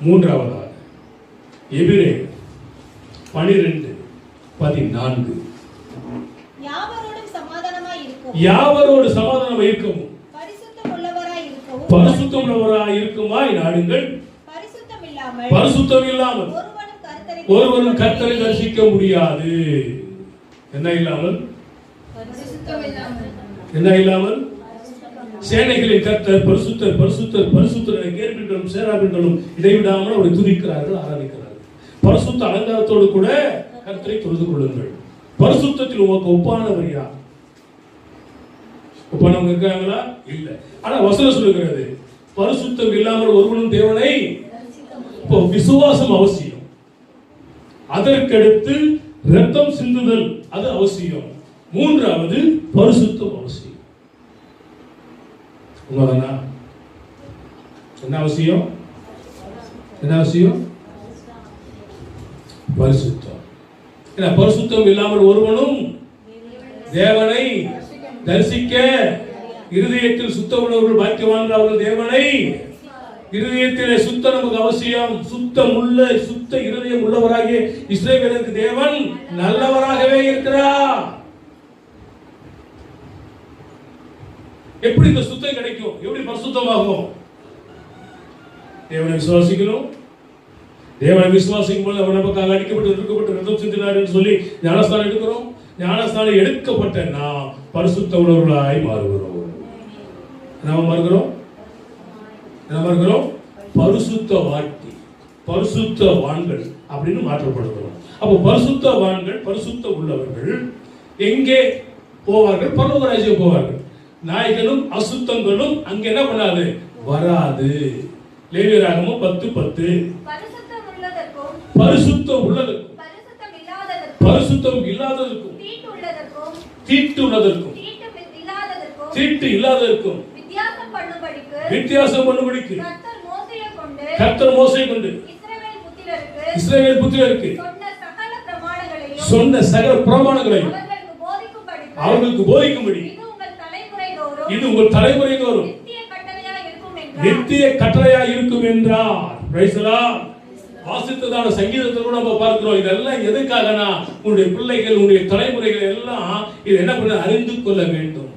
மூன்றாவதாக எபிரே பனிரெண்டு பதினான்கு. யாவரோடு சமாதானம் இருக்கவும். பரிசுத்தம் உள்ளவராய் இருக்குமாய் நாடுங்கள். பரிசுத்தம் இல்லாமல் ஒருவரும் கர்த்தரை தரிசிக்க முடியாது. என்ன இல்லாமல்? என்ன இல்லாமல்? சேனைகளின் கர்த்தர் பரிசுத்தர் பரிசுத்தர் பரிசுத்தர் கேள்விகளும் சேராபின்களும் இடைவிடாமல் அவரை துதிக்கிறார்கள் ஆராதிக்கிறார்கள். பரிசுத்த அலங்காரத்தோடு கூட கர்த்தரை தொழுது கொள்ளுங்கள். பரிசுத்தத்தில் உமக்கு ஒப்பானவர் யார்? ஒப்பானவங்க இருக்காங்களா இல்ல. ஆனா வசனம் சொல்லுகிறது பரிசுத்தம் இல்லாமல் ஒருவனும் தேவனை இப்போ விசுவாசம் அவசியம். அதற்கடுத்து ரத்தம் சிந்துதல் அது அவசியம். மூன்றாவது பரிசுத்தம் அவசியம். உண்மைதானா என்ன அவசியம் என்ன அவசியம் பரிசுத்தம். ஏன்னா பரிசுத்தம் இல்லாமல் ஒருவனும் தேவனை தரிசிக்க இருதயத்தில் சுத்த உள்ளவர்கள் பாக்கியவான்கள் அவர்கள் தேவனை இருதயத்திலே சுத்த நமக்கு அவசியம். சுத்தம் உள்ள சுத்த இருதயம் உள்ளவராகிய இஸ்ரேவேலுக்கு தேவன் நல்லவராகவே இருக்கிறார். எப்படி இந்த சுத்தம் கிடைக்கும்? எப்படி பரிசுத்தமாகும்? தேவனை விசுவாசிக்கணும் தேவனை விசுவாசிக்கும் போது அவர் நமக்கு அடிக்கப்பட்டு இருக்கப்பட்டு ரத்தம் சிந்தினார் என்று சொல்லி ஞானஸ்தானம் எடுக்கிறோம். ஞானஸ்தானம் எடுக்கப்பட்ட நாம் பரிசுத்த உணர்வுகளாய் மாறுகிறோம். நாம் மாறுகிறோம்? என்ன மாறுகிறோம்? பரிசுத்த வாட்டி பரிசுத்த வான்கள் அப்படின்னு மாற்றப்படுகிறோம். அப்போ பரிசுத்த வான்கள் பரிசுத்த உள்ளவர்கள் எங்கே போவார்கள்? பரலோக ராஜ்யம் போவார்கள். நாய்களும் அசுத்தங்களும் அங்க என்ன பண்ணாது? வராது. லேவியராகமும் பத்து பத்து. பரிசுத்தம் உள்ளதற்கும் பரிசுத்தம் இல்லாததற்கும் தீட்டு உள்ளதற்கும் தீட்டு இல்லாததற்கும். வித்தியாசம் பண்ணும்படிக்கு கர்த்தர் மோசை கொண்டு இஸ்ரவேல் புத்திரருக்கு சொன்ன சகல போதிக்கும்படிக்கு அவர்களுக்கு போதிக்கும்படி இது உங்கள் தலைமுறை வரும் நித்திய கட்டளையா இருக்கும் என்றார். வாசித்ததான சங்கீதத்தை கூட நம்ம பார்க்கிறோம். இதெல்லாம் எதுக்காகனா உன்னுடைய பிள்ளைகள் உன்னுடைய தலைமுறைகள் எல்லாம் இது என்ன பண்ண அறிந்து கொள்ள வேண்டும்.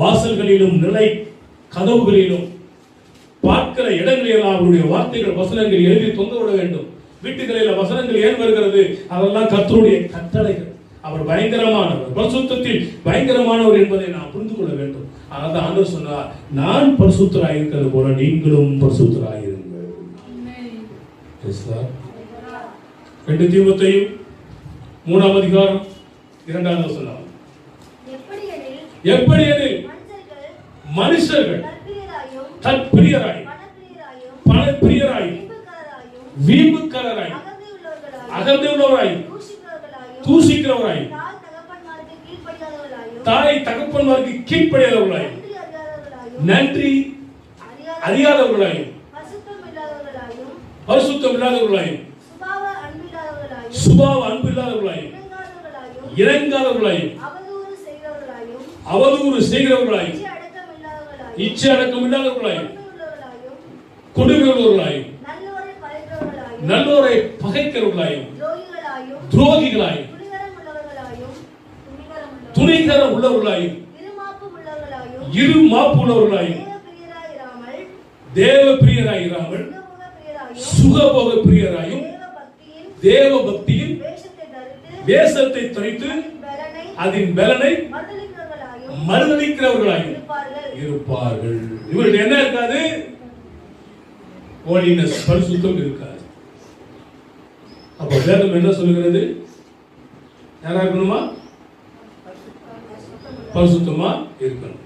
வாசல்களிலும் நிலை கதவுகளிலும் பார்க்கிற இடங்களில் அவருடைய வார்த்தைகள் வசனங்கள் எழுதி தொங்க விட வேண்டும். வீட்டுகளில் வசனங்கள் ஏன் வருகிறது? அதெல்லாம் கத்தருடைய கட்டளைகள். அவர் பயங்கரமானவர். பரிசுத்தத்தில் பயங்கரமானவர் என்பதை நாம் புரிந்து கொள்ள வேண்டும். அதான் ஆண்டவர் சொன்னார் நான் பரிசுத்தராய் இருக்கிறது போல நீங்களும் the Lord. ரெண்டு தீமத்தையும் மூணாம் அதிகாரம் இரண்டாவது வசனம் எப்படி எனில் மனுஷர்கள் தற்பிரியராய் பணப்பிரியராய் வீம்புக்காரராய் அகந்தை உள்ளவராய் தூஷிக்கிறவர்களாயும் தூசிக்கிறவராய் தாய் தகப்பன்மாருக்கு கீழ்ப்படியாதவர்களாய் நன்றி அறியாதவர்களாயும். நன்றி. அறியாத அறியாதவர்களாயும். பசுத்தம் இல்லாதவர்களாயும் பரிசுத்தம் இல்லாதவர்களாயும் சுபாவ அன்பு இல்லாதவர்களாயும் இணங்காதவர்களாயும் இறங்காதவர்களாயும். அவதூறு செய்கிறவர்களாயும். இச்சை அடக்கம் கொடுமையுள்ளவர்களாயும். கொடுமையுள்ளவர்களாயும். நல்லோரை பகைக்கிறவர்களாயும். துரோகிகளாயும். உள்ளவர்களாயும் துணைகரம் உள்ளவர்களாயும் இரு மாப்பு உள்ளவர்களாயும் தேவ பிரியராயிராமல் சுகபோக பிரியராயும் தேவ பக்தியின் வேஷத்தை தரித்து அதன் பலனை மறுதளிக்கிறவர்களாயும் இருப்பார்கள். இருப்பார்கள். இவர்கள் என்ன இருக்காது? ஹோலினஸ் பரிசுத்தம் இருக்காது. அப்ப வேதம் என்ன சொல்லுகிறது? யாரா இருக்கணுமா பரிசுத்தமாக இருக்கணும்.